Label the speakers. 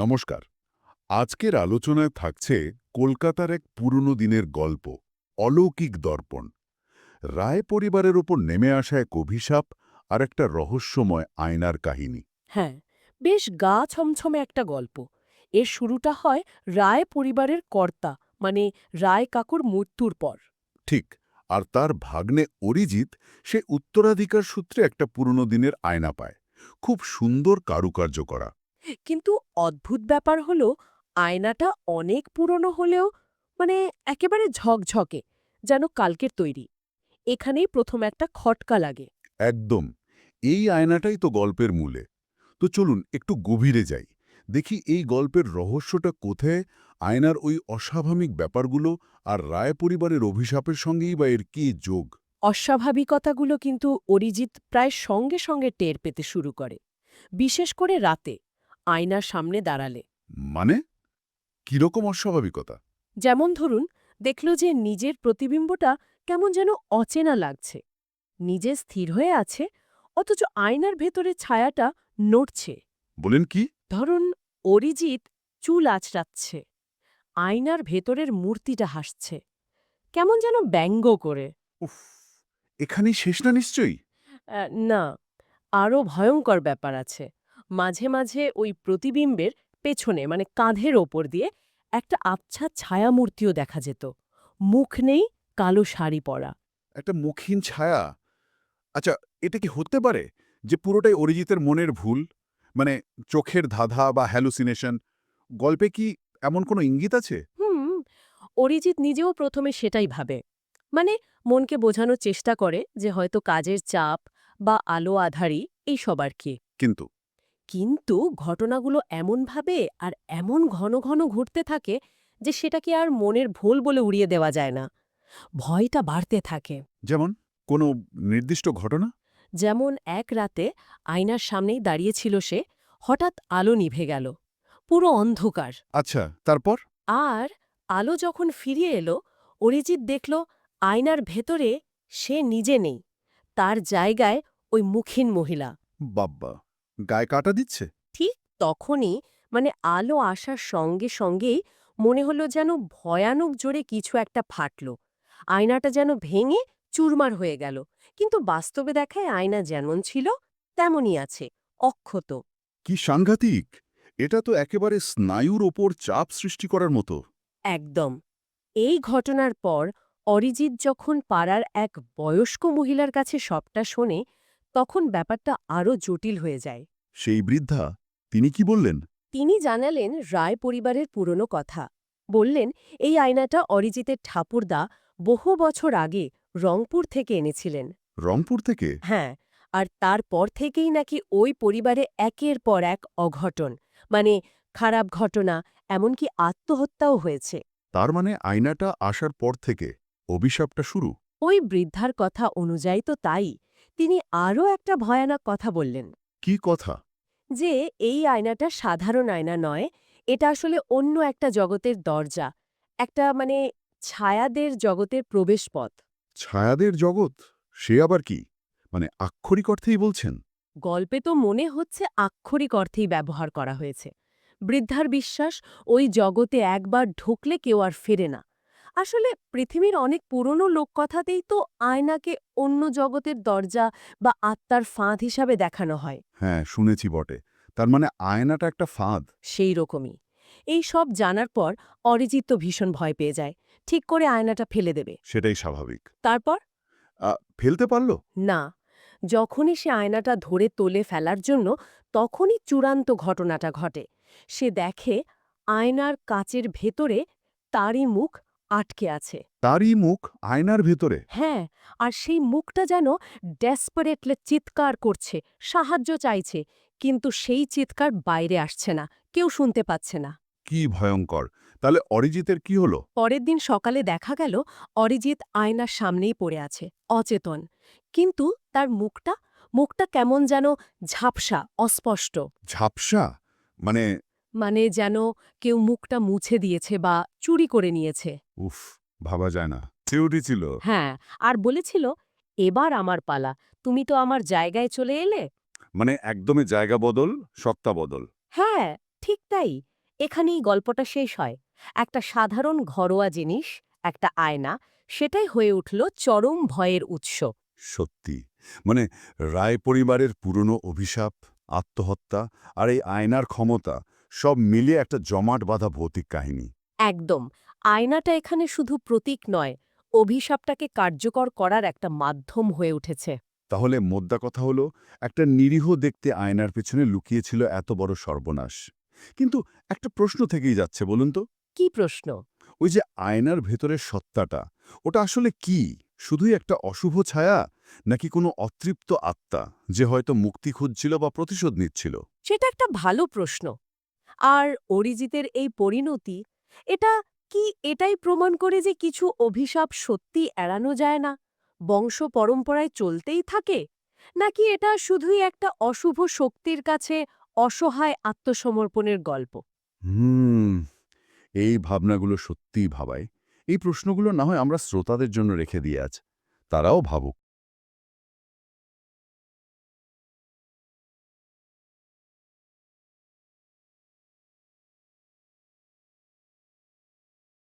Speaker 1: নমস্কার। আজকের আলোচনায় থাকছে কলকাতার এক পুরনো দিনের গল্প অলৌকিক দর্পণ। রায় পরিবারের ওপর নেমে আসা এক অভিশাপ আর একটা রহস্যময় আয়নার কাহিনী।
Speaker 2: হ্যাঁ বেশ গা ছমছমে একটা গল্প। এর শুরুটা হয় রায় পরিবারের কর্তা মানে রায় কাকুর মৃত্যুর পর।
Speaker 1: ঠিক আর তার ভাগ্নে অরিজিৎ সে উত্তরাধিকার সূত্রে একটা পুরনো দিনের আয়না পায়। খুব সুন্দর কারুকার্য করা।
Speaker 2: কিন্তু অদ্ভুত ব্যাপার হলো আয়নাটা অনেক পুরনো হলেও মানে একেবারে ঝকঝকে যেন কালকের তৈরি। এখানেই প্রথম একটা খটকা লাগে।
Speaker 1: একদম। এই আয়নাটাই তো গল্পের মূলে। তো চলুন একটু গভীরে যাই। দেখি এই গল্পের রহস্যটা কোথায় আয়নার ওই অস্বাভাবিক ব্যাপারগুলো আর রায় পরিবারের অভিশাপের সঙ্গেই বা এর কী যোগ?
Speaker 2: অস্বাভাবিকতাগুলো কিন্তু অরিজিৎ প্রায় সঙ্গে সঙ্গে টের পেতে শুরু করে। বিশেষ করে রাতে। আয়নার সামনে দাঁড়ালে।
Speaker 1: মানে? কীরকম অস্বাভাবিকতা?
Speaker 2: যেমন ধরুন দেখল যে নিজের প্রতিবিম্বটা কেমন যেন অচেনা লাগছে। নিজে স্থির হয়ে আছে অথচ আয়নার ভেতরে ছায়াটা নড়ছে।
Speaker 1: বলেন কি?
Speaker 2: ধরুন অরিজিৎ চুল আঁচড়াচ্ছে। আয়নার ভেতরের মূর্তিটা হাসছে। কেমন যেন ব্যঙ্গ করে।
Speaker 1: উফ এখানেই শেষ না নিশ্চয়ই?
Speaker 2: না আরও ভয়ঙ্কর ব্যাপার আছে। মাঝে মাঝে ওই প্রতিবিম্বের পেছনে মানে কাঁধের ওপর দিয়ে একটা আবছা ছায়ামূর্তিও দেখা যেত। মুখ নেই কালো শাড়ি পরা।
Speaker 1: একটা মুখহীন ছায়া? আচ্ছা এটা কি হতে পারে যে পুরোটাই অরিজিতের মনের ভুল? মানে চোখের ধাঁধা বা হ্যালুসিনেশন গল্পে কি এমন কোনো ইঙ্গিত আছে?
Speaker 2: হুম অরিজিৎ নিজেও প্রথমে সেটাই ভাবে। মানে মনকে বোঝানোর চেষ্টা করে যে হয়তো কাজের চাপ বা আলো আধারি এই সবার কি।
Speaker 1: কিন্তু
Speaker 2: কিন্তু ঘটনাগুলো এমনভাবে আর এমন ঘন ঘন ঘুরতে থাকে যে সেটাকে আর মনের ভোল বলে উড়িয়ে দেওয়া যায় না। ভয়টা বাড়তে থাকে।
Speaker 1: যেমন কোনো নির্দিষ্ট ঘটনা?
Speaker 2: যেমন এক রাতে আয়নার সামনেই দাঁড়িয়েছিল সে হঠাৎ আলো নিভে গেল পুরো অন্ধকার।
Speaker 1: আচ্ছা তারপর?
Speaker 2: আর আলো যখন ফিরিয়ে এলো অরিজিৎ দেখল আয়নার ভেতরে সে নিজে নেই তার জায়গায় ওই মুখিন মহিলা।
Speaker 1: বাব্বা! গায়ে কাটা দিচ্ছে?
Speaker 2: ঠিক তখনই মানে আলো আসার সঙ্গে সঙ্গেই মনে হলো যেন ভয়ানক জোরে কিছু একটা ফাটল। আয়নাটা যেন ভেঙে চুরমার হয়ে গেল। কিন্তু বাস্তবে দেখায় আয়না যেমন ছিল তেমনই আছে অক্ষত।
Speaker 1: কি সাংঘাতিক! এটা তো একেবারে স্নায়ুর ওপর চাপ সৃষ্টি করার মতো।
Speaker 2: একদম। এই ঘটনার পর অরিজিৎ যখন পাড়ার এক বয়স্ক মহিলার কাছে সবটা শোনে তখন ব্যাপারটা আরও জটিল হয়ে যায়।
Speaker 1: সেই বৃদ্ধা তিনি কি বললেন?
Speaker 2: তিনি জানালেন রায় পরিবারের পুরনো কথা। বললেন এই আয়নাটা অরিজিতের ঠাকুরদা বহু বছর আগে রংপুর থেকে এনেছিলেন।
Speaker 1: রংপুর থেকে?
Speaker 2: হ্যাঁ আর তারপর থেকেই নাকি ওই পরিবারে একের পর এক অঘটন মানে খারাপ ঘটনা এমনকি আত্মহত্যাও হয়েছে।
Speaker 1: তার মানে আয়নাটা আসার পর থেকে অভিশাপটা শুরু?
Speaker 2: ওই বৃদ্ধার কথা অনুযায়ী তো তাই। তিনি আরও একটা ভয়ানক কথা বললেন।
Speaker 1: কি কথা?
Speaker 2: যে এই আয়নাটা সাধারণ আয়না নয় এটা আসলে অন্য একটা জগতের দরজা একটা মানে ছায়াদের জগতের প্রবেশপথ।
Speaker 1: ছায়াদের জগৎ? সে আবার কি? মানে আক্ষরিক অর্থেই বলছেন?
Speaker 2: গল্পে তো মনে হচ্ছে আক্ষরিক অর্থেই ব্যবহার করা হয়েছে। বৃদ্ধার বিশ্বাস ওই জগতে একবার ঢুকলে কেউ আর ফেরে না। আসলে পৃথিবীর অনেক পুরনো লোককথাতেই তো আয়নাকে অন্য জগতের দরজা বা আত্মার ফাঁদ হিসাবে দেখানো হয়।
Speaker 1: হ্যাঁ শুনেছি বটে। তার মানে আয়নাটা একটা ফাঁদ।
Speaker 2: সেই রকমই। এই সব জানার পর অরিজিৎ তো ভীষণ ভয় পেয়ে যায়। ঠিক করে আয়নাটা ফেলে দেবে।
Speaker 1: সেটাই স্বাভাবিক।
Speaker 2: তারপর?
Speaker 1: ফেলতে পারল?
Speaker 2: না। যখনই সে আয়নাটা ধরে তোলে ফেলার জন্য তখনই চূড়ান্ত ঘটনাটা ঘটে। সে দেখে আয়নার কাচের ভেতরে তারই মুখ আটকে আছে।
Speaker 1: তারই মুখ আয়নার ভেতরে।
Speaker 2: হ্যাঁ আর সেই মুখটা যেন ডেসপারেটলে চিৎকার করছে সাহায্য চাইছে কিন্তু সেই চিৎকার বাইরে আসছে না কেউ শুনতে পাচ্ছে না।
Speaker 1: কি ভয়ঙ্কর। তাহলে অরিজিতের কি হলো?
Speaker 2: পরের দিন সকালে দেখা গেল অরিজিৎ আয়নার সামনেই পড়ে আছে অচেতন। কিন্তু তার মুখটা মুখটা কেমন যেন ঝাপসা অস্পষ্ট।
Speaker 1: ঝাপসা? মানে
Speaker 2: মানে যেন কেউ মুখটা মুছে দিয়েছে বা চুরি করে নিয়েছে।
Speaker 1: উফ ভাবা যায় না। সে উঠেছিল
Speaker 2: হ্যাঁ আর বলেছিল এবার আমার পালা। তুমি তো আমার জায়গায় চলে এলে?
Speaker 1: মানে একদমই জায়গা বদল সত্তা বদল।
Speaker 2: হ্যাঁ ঠিক তাই। এখানেই গল্পটা শেষ হয়। একটা সাধারণ ঘরোয়া জিনিস একটা আয়না সেটাই হয়ে উঠল চরম ভয়ের উৎস।
Speaker 1: সত্যি। মানে রায় পরিবারের পুরনো অভিশাপ আত্মহত্যা আর এই আয়নার ক্ষমতা সব মিলিয়ে একটা জমাট বাঁধা ভৌতিক কাহিনী।
Speaker 2: একদম। আয়নাটা এখানে শুধু প্রতীক নয় অভিশাপটাকে কার্যকর করার একটা মাধ্যম হয়ে উঠেছে।
Speaker 1: তাহলে মোদ্দা কথা হলো একটা নিরীহ দেখতে আয়নার পেছনে লুকিয়েছিল এত বড় সর্বনাশ। কিন্তু একটা প্রশ্ন থেকেই যাচ্ছে বলুন তো।
Speaker 2: কি প্রশ্ন?
Speaker 1: ওই যে আয়নার ভেতরের সত্তাটা ওটা আসলে কি? শুধুই একটা অশুভ ছায়া নাকি কোনো অতৃপ্ত আত্মা যে হয়তো মুক্তি খুঁজছিল বা প্রতিশোধ নিচ্ছিল?
Speaker 2: সেটা একটা ভালো প্রশ্ন। আর অরিজিতের এই পরিণতি এটা কি এটাই প্রমাণ করে যে কিছু অভিশাপ সত্যি এড়ানো যায় না? বংশ পরম্পরায় চলতেই থাকে? নাকি এটা শুধুই একটা অশুভ শক্তির কাছে অসহায় আত্মসমর্পণের গল্প?
Speaker 1: হুম, এই ভাবনাগুলো সত্যিই ভাবায়। এই প্রশ্নগুলো না হয় আমরা শ্রোতাদের জন্য রেখে দিয়ে আজ। তারাও ভাবুক।